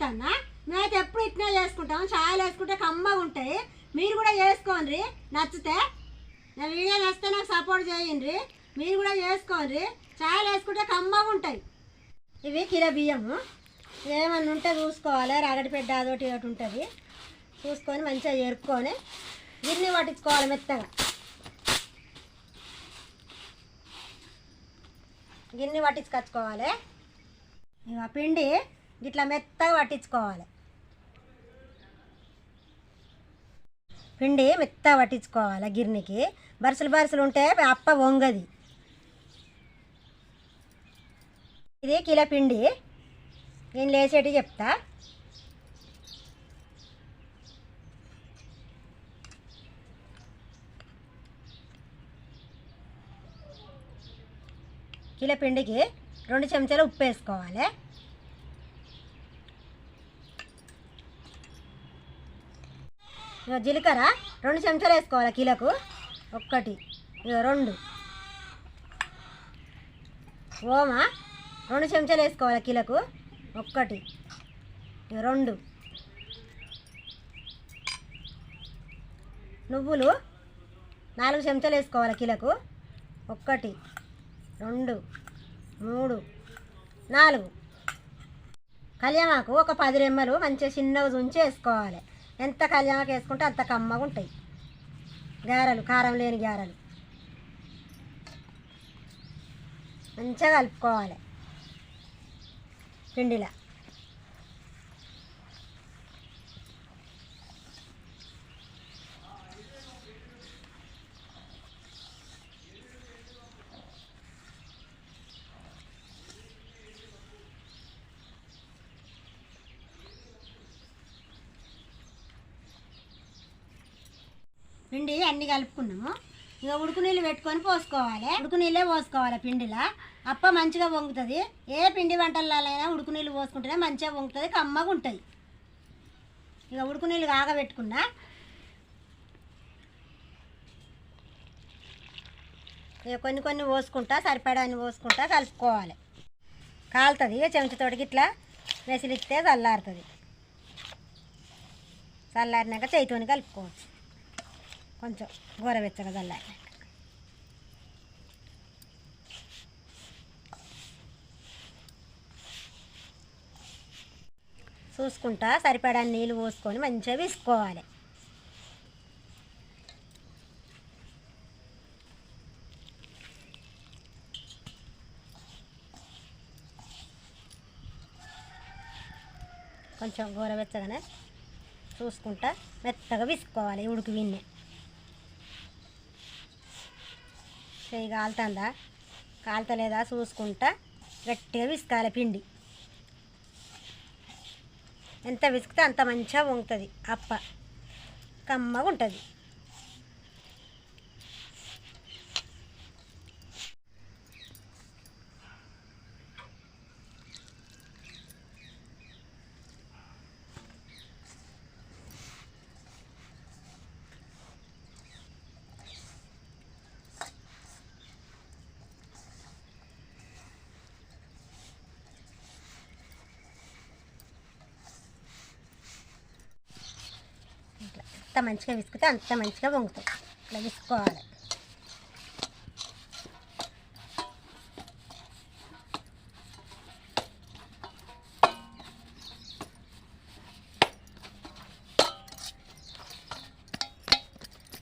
చెప్తానా మేమైతే ఎప్పుడు ఇట్నే చేసుకుంటాం. ఛాయలు వేసుకుంటే కమ్మగా ఉంటాయి. మీరు కూడా చేసుకోండి. నచ్చితే. నా వీడియో నచ్చితే నాకు సపోర్ట్ చేయండి. మీరు కూడా చేసుకోండి. ఛాయలు వేసుకుంటే కమ్మగా ఉంటాయి. ఇవి కిలో బియ్యము ఏమన్నా ఉంటే చూసుకోవాలి. రాగడిపెడ్డ అదొకటి ఒకటి ఉంటుంది. చూసుకొని మంచిగా ఎరుక్కొని గిన్నె పట్టించుకోవాలి మెత్తగా. గిన్నె పట్టించుకొచ్చుకోవాలి. ఇక పిండి. ఇట్లా మెత్తగా పట్టించుకోవాలి. పిండి మెత్తగా పట్టించుకోవాలి గిర్నికి. బరుసలు బరుసలు ఉంటే అప్ప వంగది ఇది కిలో పిండి. నేను లేచేటి చెప్తా. కిలో పిండికి రెండు చెంచాలు ఉప్పు వేసుకోవాలి. జీలకర్ర రెండు చెంచాలు వేసుకోవాలి కిలోకు. ఒక్కటి రెండు. ఓమా రెండు చెంచాలు వేసుకోవాలి కిలోకు. ఒక్కటి రెండు. నువ్వులు నాలుగు చెంచాలు వేసుకోవాలి కిలోకు. ఒక్కటి రెండు మూడు నాలుగు. కళ్యామాకు ఒక పది రెమ్మలు మంచిగా చిన్నగా ఉంచి వేసుకోవాలి. ఎంత కళ్యాణకు వేసుకుంటే అంత కమ్మగా ఉంటాయి. గారెలు కారం లేని గారెలు. మంచిగా కలుపుకోవాలి. పిండిలా. పిండి అన్ని కలుపుకున్నాము. ఇక ఉడుకు నీళ్ళు పెట్టుకొని పోసుకోవాలి. ఉడుకు నీళ్ళే పోసుకోవాలి పిండిలా. అప్ప మంచిగా వంగుతుంది. ఏ పిండి వంటలైనా ఉడుకు నీళ్ళు పోసుకుంటేనే మంచిగా వంగుతుంది కమ్మగా ఉంటుంది. ఇక ఉడుకు నీళ్ళు కాగబెట్టుకున్నా. ఇక కొన్ని కొన్ని పోసుకుంటా సరిపడాన్ని పోసుకుంటా కలుపుకోవాలి. కాలుతుంది. ఇక చెంచుతోటికి ఇట్లా వెసిలిస్తే చల్లారుతుంది. చల్లారినాక చేయితోని కలుపుకోవచ్చు. కొంచెం గోరవెచ్చగా చల్లాలి చూసుకుంటా సరిపడా నీళ్ళు పోసుకొని మంచిగా విసుకోవాలి. కొంచెం గోరవెచ్చగానే చూసుకుంటా మెత్తగా విసుకోవాలి ఉడికి విన్నే. చెయ్యి కాలుతుందా? కాలుతలేదా? చూసుకుంటా. గట్టిగా విసుకాలి పిండి. ఎంత విసికితే అంత మంచిగా వంగుతుంది. అప్ప. కమ్మగా ఉంటుంది ఇట్లా ఎంత మంచిగా విసుకుతే అంత మంచిగా వంగుతుంది ఇట్లా విసుకోవాలి.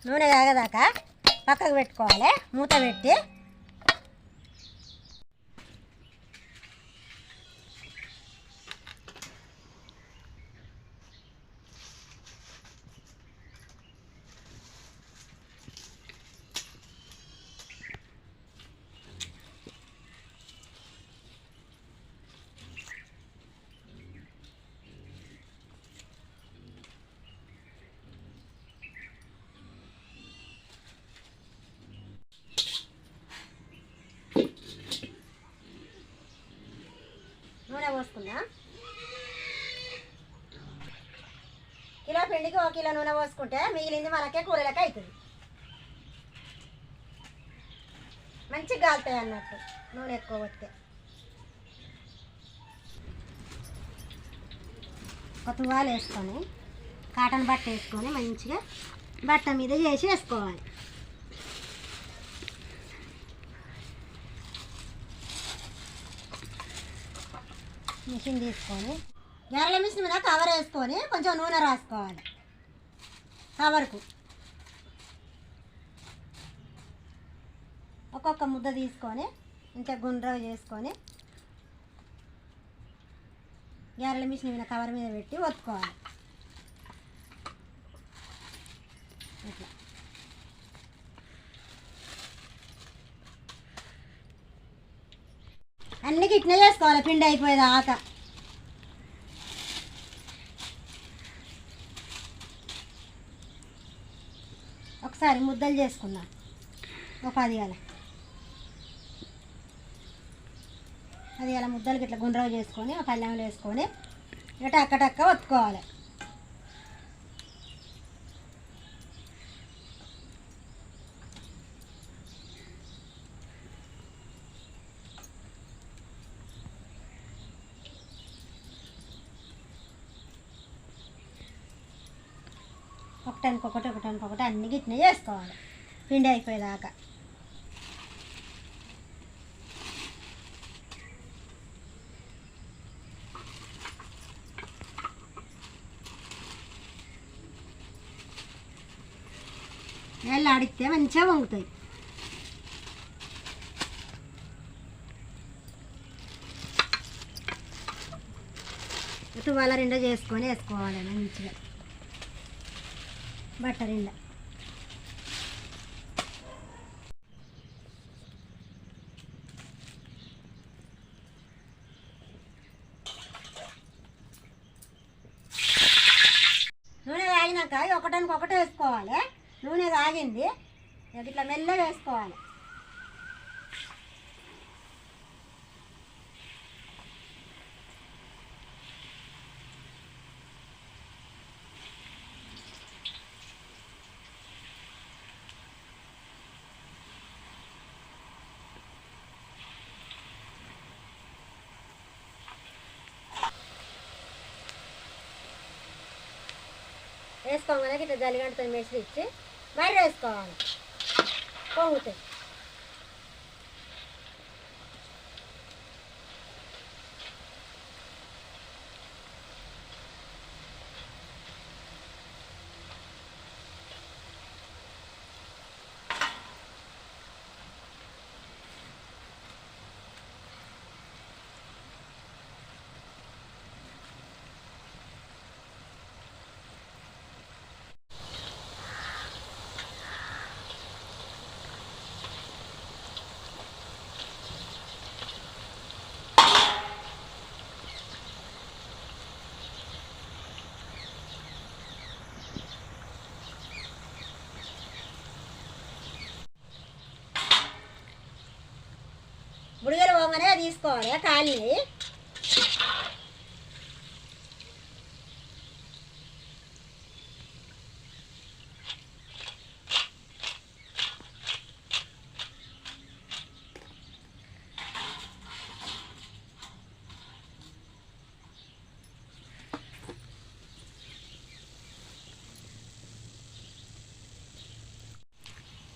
నూనె కాగదాకా పక్కకు పెట్టుకోవాలి. మూత పెట్టి నూనె పోసుకున్నా కిలో ఒక కిలో నూనె పోసుకుంటే మిగిలింది మనకే కూరలకి అవుతుంది మంచిగా కాలుతాయి అన్నట్టు నూనె ఎక్కువ వస్తే ఒక తువాలు వేసుకొని కాటన్ బట్ట వేసుకొని మంచిగా బట్ట మీద చేసి వేసుకోవాలి. మిషన్ తీసుకొని ఎర్రల మిషన్ మీద కవర్ వేసుకొని కొంచెం నూనె రాసుకోవాలి. కవర్కు ఒక్కొక్క ముద్ద తీసుకొని ఇంత గుండ్రవ చేసుకొని గారెల మిషన్ మీద కవర్ మీద పెట్టి ఒత్తుకోవాలి. ఇట్లా. అన్ని ఇట్లా చేసుకోవాలి పిండి అయిపోయేదాకా. ఒకసారి ముద్దలు చేసుకుందాం ఒక పది గల పది అలా ముద్దలకి ఇట్లా గుండ్రవ చేసుకొని ఆ పల్లెంలో వేసుకొని ఇట్లా టక్క టక్క ఒత్తుకోవాలి. ఒకటానికి ఒకటి ఒకటానికి ఒకటి అన్ని గిట్నే చేసుకోవాలి పిండి అయిపోయేదాకా. నీళ్ళు అడిగితే మంచిగా వంగుతాయి. తువాల రెండో చేసుకొని వేసుకోవాలి మంచిగా. బట్టర్ ఇండ నూనె తాగినాక ఒకటానికి ఒకటే వేసుకోవాలి. నూనె తాగింది ఇట్లా మెల్లగా వేసుకోవాలి. వేసుకోగానే ఇట్లా జలిగంటతో మెసి ఇచ్చి మరి వేసుకోవాలి పొంగుతాయి పోగానే తీసుకోవాలి కాళ్ళని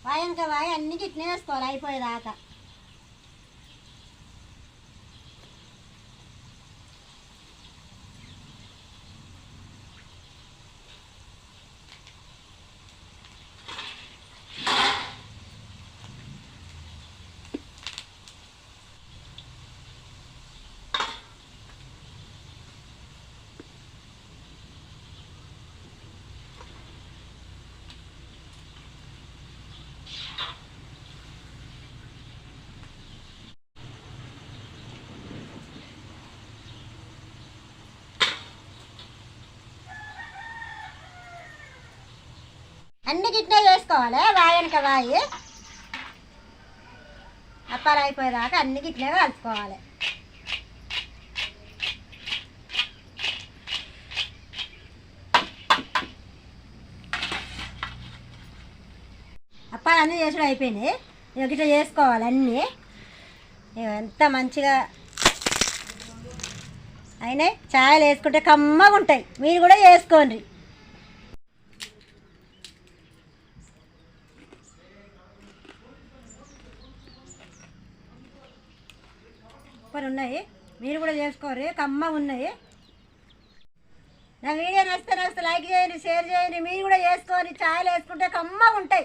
వాయనక వాయి అన్ని గిట్నే వేసుకోవాలి అయిపోయేదాకా అన్ని గిట్నే చేసుకోవాలి. వాయనక వాయి అప్పాలు అయిపోయేదాకా అన్ని గిట్నే కలుపుకోవాలి. అప్పాలు అన్నీ చేసుడు అయిపోయినాయి. ఇట్లా చేసుకోవాలి అన్నీ. ఎంత మంచిగా అయినాయి. ఛాయలు వేసుకుంటే కమ్మగా ఉంటాయి మీరు కూడా వేసుకోండి. సూపర్ ఉన్నాయి. మీరు కూడా చేసుకోరు కమ్మగా ఉన్నాయి. నా వీడియో నచ్చితే నచ్చితే లైక్ చేయండి షేర్ చేయండి మీరు కూడా వేసుకొని ఛాయలు వేసుకుంటే కమ్మగా ఉంటాయి.